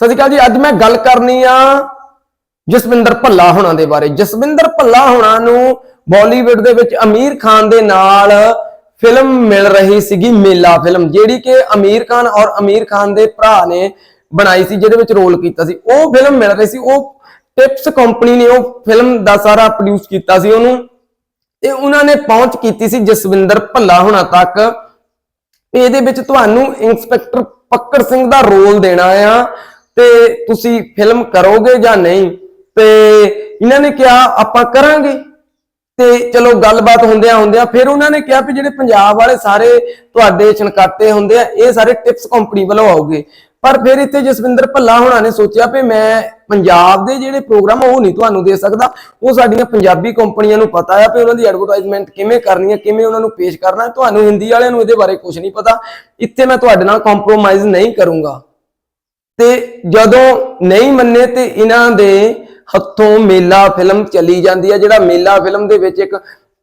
ਸਤਿ ਸ਼੍ਰੀ ਅਕਾਲ ਜੀ, ਅੱਜ ਮੈਂ ਗੱਲ ਕਰਨੀ ਆ ਜਸਵਿੰਦਰ ਭੱਲਾ ਹੋਣਾ ਦੇ ਬਾਰੇ। ਜਸਵਿੰਦਰ ਭੱਲਾ ਹੋਣਾ ਨੂੰ ਬਾਲੀਵੁੱਡ ਦੇ ਵਿੱਚ ਅਮੀਰ ਖਾਨ ਦੇ ਨਾਲ ਫਿਲਮ ਮਿਲ ਰਹੀ ਸੀਗੀ, ਮੇਲਾ ਫਿਲਮ ਜਿਹੜੀ ਕਿ ਅਮੀਰ ਖਾਨ ਔਰ ਅਮੀਰ ਖਾਨ ਦੇ ਭਰਾ ਨੇ ਬਣਾਈ ਸੀ, ਜਿਹਦੇ ਵਿੱਚ ਰੋਲ ਕੀਤਾ ਸੀ। ਉਹ ਫਿਲਮ ਮਿਲ ਰਹੀ ਸੀ, ਉਹ ਟਿਪਸ ਕੰਪਨੀ ਨੇ ਉਹ ਫਿਲਮ ਦਾ ਸਾਰਾ ਪ੍ਰੋਡਿਊਸ ਕੀਤਾ ਸੀ ਉਹਨੂੰ। ਤੇ ਉਹਨਾਂ ਨੇ ਪਹੁੰਚ ਕੀਤੀ ਸੀ ਜਸਵਿੰਦਰ ਭੱਲਾ ਹੋਣਾ ਤੱਕ। ਇਹਦੇ ਵਿੱਚ ਤੁਹਾਨੂੰ ਇੰਸਪੈਕਟਰ ਪੱਕੜ ਸਿੰਘ ਦਾ ਰੋਲ ਦੇਣਾ ਆ। ਤੇ ਤੁਸੀਂ ਫਿਲਮ ਕਰੋਗੇ ਜਾਂ ਨਹੀਂ, ਤੇ ਇਹਨਾਂ ਨੇ ਕਿਹਾ ਆਪਾਂ ਕਰਾਂਗੇ। ਤੇ ਚਲੋ ਗੱਲਬਾਤ ਹੁੰਦਿਆਂ ਹੁੰਦਿਆਂ ਫਿਰ ਉਹਨਾਂ ਨੇ ਕਿਹਾ ਵੀ ਜਿਹੜੇ ਪੰਜਾਬ ਵਾਲੇ ਸਾਰੇ ਤੁਹਾਡੇ ਛਣਕਾਟੇ ਹੁੰਦੇ ਆ, ਇਹ ਸਾਰੇ ਟਿਪਸ ਕੰਪਨੀ ਵੱਲੋਂ ਆਉਗੇ। ਪਰ ਫਿਰ ਇੱਥੇ ਜਸਵਿੰਦਰ ਭੱਲਾ ਹੋਣਾ ਨੇ ਸੋਚਿਆ ਵੀ ਮੈਂ ਪੰਜਾਬ ਦੇ ਜਿਹੜੇ ਪ੍ਰੋਗਰਾਮ ਆ, ਉਹ ਨਹੀਂ ਤੁਹਾਨੂੰ ਦੇ ਸਕਦਾ। ਉਹ ਸਾਡੀਆਂ ਪੰਜਾਬੀ ਕੰਪਨੀਆਂ ਨੂੰ ਪਤਾ ਆ ਵੀ ਉਹਨਾਂ ਦੀ ਐਡਵਰਟਾਈਜ਼ਮੈਂਟ ਕਿਵੇਂ ਕਰਨੀ ਹੈ ਕਿਵੇਂ ਉਹਨਾਂ ਨੂੰ ਪੇਸ਼ ਕਰਨਾ। ਤੁਹਾਨੂੰ ਹਿੰਦੀ ਵਾਲਿਆਂ ਨੂੰ ਇਹਦੇ ਬਾਰੇ ਕੁਝ ਨਹੀਂ ਪਤਾ। ਇੱਥੇ ਮੈਂ ਤੁਹਾਡੇ ਨਾਲ ਕੰਪਰੋਮਾਈਜ਼ ਨਹੀਂ ਕਰੂੰਗਾ। ਤੇ ਜਦੋਂ ਨਹੀਂ ਮੰਨੇ ਤੇ ਇਹਨਾਂ ਦੇ ਹੱਥੋਂ ਮੇਲਾ ਫਿਲਮ ਚਲੀ ਜਾਂਦੀ ਹੈ, ਜਿਹੜਾ ਮੇਲਾ ਫਿਲਮ ਦੇ ਵਿੱਚ ਇੱਕ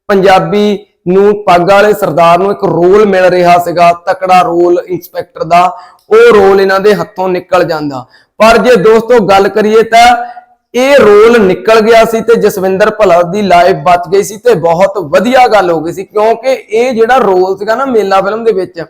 ਪੰਜਾਬੀ ਨੂੰ ਪੱਗ ਵਾਲੇ ਸਰਦਾਰ ਨੂੰ ਇੱਕ ਰੋਲ ਮਿਲ ਰਿਹਾ ਸੀਗਾ, ਤਕੜਾ ਰੋਲ ਇੰਸਪੈਕਟਰ ਦਾ, ਉਹ ਰੋਲ ਇਹਨਾਂ ਦੇ ਹੱਥੋਂ ਨਿਕਲ ਜਾਂਦਾ। ਪਰ ਜੇ ਦੋਸਤੋ ਗੱਲ ਕਰੀਏ ਤਾਂ ਇਹ ਰੋਲ ਨਿਕਲ ਗਿਆ ਸੀ ਤੇ ਜਸਵਿੰਦਰ ਭੱਲਾ ਦੀ ਲਾਈਫ ਬਚ ਗਈ ਸੀ ਤੇ ਬਹੁਤ ਵਧੀਆ ਗੱਲ ਹੋ ਗਈ ਸੀ, ਕਿਉਂਕਿ ਇਹ ਜਿਹੜਾ ਰੋਲ ਸੀਗਾ ਨਾ ਮੇਲਾ ਫਿਲਮ ਦੇ ਵਿੱਚ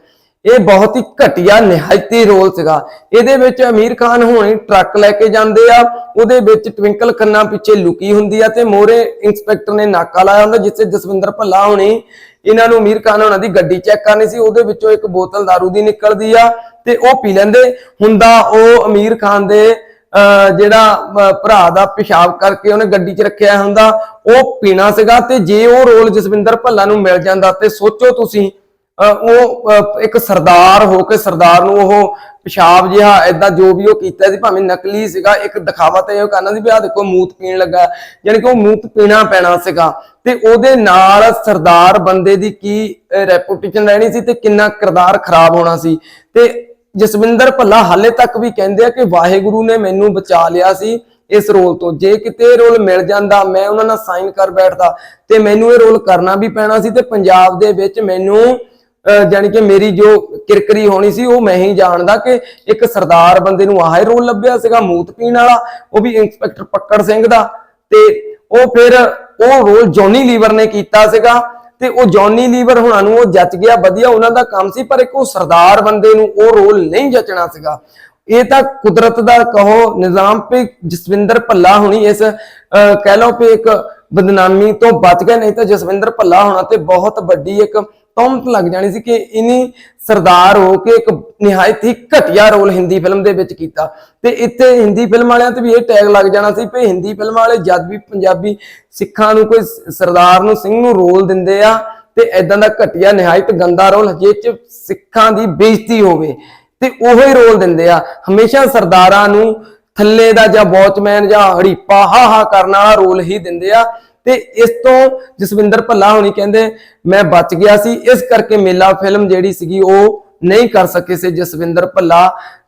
ਇਹ ਬਹੁਤ ਹੀ ਘਟੀਆ ਨਿਹਾਇਤੀ ਰੋਲ ਸੀਗਾ। ਇਹਦੇ ਵਿੱਚ ਅਮੀਰ ਖਾਨ ਹੋਣੀ ਟਰੱਕ ਲੈ ਕੇ ਜਾਂਦੇ ਆ, ਉਹਦੇ ਵਿੱਚ ਟਵਿੰਕਲ ਖੰਨਾ ਪਿੱਛੇ ਲੁਕੀ ਹੁੰਦੀ ਆ ਤੇ ਮੋਰੇ ਇੰਸਪੈਕਟਰ ਨੇ ਨਾਕਾ ਲਾਇਆ ਹੁੰਦਾ, ਜਿੱਥੇ ਜਸਵਿੰਦਰ ਭੱਲਾ ਹੋਣੀ ਇਹਨਾਂ ਨੂੰ ਅਮੀਰ ਖਾਨ ਹੋਣਾ ਦੀ ਗੱਡੀ ਚੈੱਕ ਕਰਨੀ ਸੀ, ਉਹਦੇ ਵਿੱਚੋਂ ਇੱਕ ਬੋਤਲ दारू ਦੀ ਨਿਕਲਦੀ ਆ ਤੇ ਉਹ ਪੀ ਲੈਂਦੇ। ਹੁੰਦਾ ਉਹ ਅਮੀਰ ਖਾਨ ਦੇ ਅਹ ਜਿਹੜਾ ਭਰਾ ਦਾ ਪਿਸ਼ਾਬ ਕਰਕੇ ਉਹਨੇ ਗੱਡੀ 'ਚ ਰੱਖਿਆ ਹੁੰਦਾ, ਉਹ ਪੀਣਾ ਸੀਗਾ ਤੇ ਜੇ ਉਹ ਰੋਲ ਜਸਵਿੰਦਰ ਭੱਲਾ ਨੂੰ ਮਿਲ ਜਾਂਦਾ ਤੇ ਸੋਚੋ ਤੁਸੀਂ ਉਹ ਇੱਕ ਸਰਦਾਰ ਹੋ ਕੇ ਸਰਦਾਰ ਨੂੰ ਉਹ ਪਿਸ਼ਾਬ ਜਿਹਾ ਐਦਾਂ ਜੋ ਵੀ ਉਹ ਕੀਤਾ ਸੀ, ਭਾਵੇਂ ਨਕਲੀ ਸੀਗਾ, ਇੱਕ ਦਿਖਾਵਾ ਤੇ ਇਹ ਕਰਨਾ ਸੀ ਵੀ ਆ ਦੇਖੋ ਮੂਤ ਪੀਣ ਲੱਗਾ ਯਾਨੀ ਕਿ ਉਹ ਮੂਤ ਪੀਣਾ ਪੈਣਾ ਸੀਗਾ। ਤੇ ਉਹਦੇ ਨਾਲ ਸਰਦਾਰ ਬੰਦੇ ਦੀ ਕੀ ਰੈਪੂਟੇਸ਼ਨ ਰਹਿਣੀ ਸੀ ਤੇ ਕਿੰਨਾ ਕਿਰਦਾਰ ਖਰਾਬ ਹੋਣਾ ਸੀ। ਤੇ ਜਸਵਿੰਦਰ ਭੱਲਾ ਹਾਲੇ ਤੱਕ ਵੀ ਕਹਿੰਦੇ ਆ ਕਿ ਵਾਹਿਗੁਰੂ ਨੇ ਮੈਨੂੰ ਬਚਾ ਲਿਆ ਸੀ ਇਸ ਰੋਲ ਤੋਂ। ਜੇ ਕਿਤੇ ਇਹ ਰੋਲ ਮਿਲ ਜਾਂਦਾ, ਮੈਂ ਉਹਨਾਂ ਨਾਲ ਸਾਈਨ ਕਰ ਬੈਠਦਾ, ਤੇ ਮੈਨੂੰ ਇਹ ਰੋਲ ਕਰਨਾ ਵੀ ਪੈਣਾ ਸੀ ਤੇ ਪੰਜਾਬ ਦੇ ਵਿੱਚ ਮੈਨੂੰ ਅਹ ਜਾਣੀ ਕਿ ਮੇਰੀ ਜੋ ਕਿਰਕਰੀ ਹੋਣੀ ਸੀ, ਉਹ ਮੈਂ ਹੀ ਜਾਣਦਾ ਕਿ ਇੱਕ ਸਰਦਾਰ ਬੰਦੇ ਨੂੰ ਆਹ ਰੋਲ ਲੱਭਿਆ ਸੀਗਾ, ਮੂਤ ਪੀਣ ਵਾਲਾ, ਉਹ ਵੀ ਇੰਸਪੈਕਟਰ ਪੱਕੜ ਸਿੰਘ ਦਾ, ਤੇ ਉਹ ਫਿਰ ਉਹ ਰੋਲ ਜੌਨੀ ਲੀਵਰ ਨੇ ਕੀਤਾ ਸੀਗਾ, ਤੇ ਉਹ ਜੌਨੀ ਲੀਵਰ ਹੁਣਾਂ ਨੂੰ ਉਹ ਜੱਜ ਗਿਆ, ਵਧੀਆ ਉਹਨਾਂ ਦਾ ਕੰਮ ਸੀ, ਪਰ ਇੱਕ ਉਹ ਸਰਦਾਰ ਬੰਦੇ ਨੂੰ ਉਹ ਰੋਲ ਨਹੀਂ ਜਚਣਾ ਸੀਗਾ। ਇਹ ਤਾਂ ਕੁਦਰਤ ਦਾ ਕਹੋ ਨਿਜ਼ਾਮ ਤੇ ਜਸਵਿੰਦਰ ਭੱਲਾ ਹੁਣੀ ਇਸ ਕਹਿ ਲਓ ਕਿ ਇੱਕ ਬਦਨਾਮੀ ਤੋਂ ਬਚ ਗਏ, ਨਹੀਂ ਤਾਂ ਜਸਵਿੰਦਰ ਭੱਲਾ ਹੋਣਾ ਤੇ ਬਹੁਤ ਵੱਡੀ ਇੱਕ ਤੌਮਤ ਲੱਗ ਜਾਣੀ ਸੀ ਕਿ ਇਨੀ ਸਰਦਾਰ ਹੋ ਕੇ ਇੱਕ ਨਿਹਾਇਤ ਹੀ ਘਟੀਆ ਰੋਲ ਹਿੰਦੀ ਫਿਲਮ ਦੇ ਵਿੱਚ ਕੀਤਾ। ਤੇ ਇੱਥੇ ਹਿੰਦੀ ਫਿਲਮ ਵਾਲਿਆਂ ਤੇ ਵੀ ਇਹ ਟੈਗ ਲੱਗ ਜਾਣਾ ਸੀ ਕਿ ਹਿੰਦੀ ਫਿਲਮ ਵਾਲੇ ਜਦ ਵੀ ਪੰਜਾਬੀ ਸਿੱਖਾਂ ਨੂੰ ਕੋਈ ਸਰਦਾਰ ਨੂੰ ਸਿੰਘ ਨੂੰ ਰੋਲ ਦਿੰਦੇ ਆ ਤੇ ਐਦਾਂ ਦਾ ਘਟੀਆ ਨਿਹਾਇਤ ਗੰਦਾ ਰੋਲ ਜੇ ਚ ਸਿੱਖਾਂ ਦੀ ਬੇਇੱਜ਼ਤੀ ਹੋਵੇ, ਤੇ ਉਹੋ ਹੀ ਰੋਲ ਦਿੰਦੇ ਆ। ਹਮੇਸ਼ਾ ਸਰਦਾਰਾਂ ਨੂੰ ਥੱਲੇ ਦਾ ਜਾਂ ਵਾਚਮੈਨ ਜਾਂ ਹੜੀਪਾ ਹਾ ਹਾ ਕਰਨ ਵਾਲਾ ਰੋਲ ਹੀ ਦਿੰਦੇ ਆ। ਤੇ ਇਸ ਤੋਂ ਜਸਵਿੰਦਰ ਭੱਲਾ ਹੋਣੀ ਕਹਿੰਦੇ, ਮੈਂ ਬਚ ਗਿਆ ਸੀ। ਇਸ ਕਰਕੇ ਮੇਲਾ ਫਿਲਮ ਜਿਹੜੀ ਸੀਗੀ ਉਹ ਨਹੀਂ ਕਰ ਸਕੇ ਸੀ ਜਸਵਿੰਦਰ ਭੱਲਾ,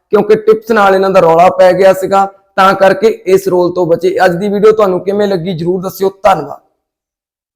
ਕਿਉਂਕਿ ਟਿਪਸ ਨਾਲ ਇਹਨਾਂ ਦਾ ਰੌਲਾ ਪੈ ਗਿਆ ਸੀਗਾ। ਤਾਂ ਕਰਕੇ ਇਸ ਰੋਲ ਤੋਂ ਬਚੇ। ਅੱਜ ਦੀ ਵੀਡੀਓ ਤੁਹਾਨੂੰ ਕਿਵੇਂ ਲੱਗੀ ਜਰੂਰ ਦੱਸਿਓ। ਧੰਨਵਾਦ।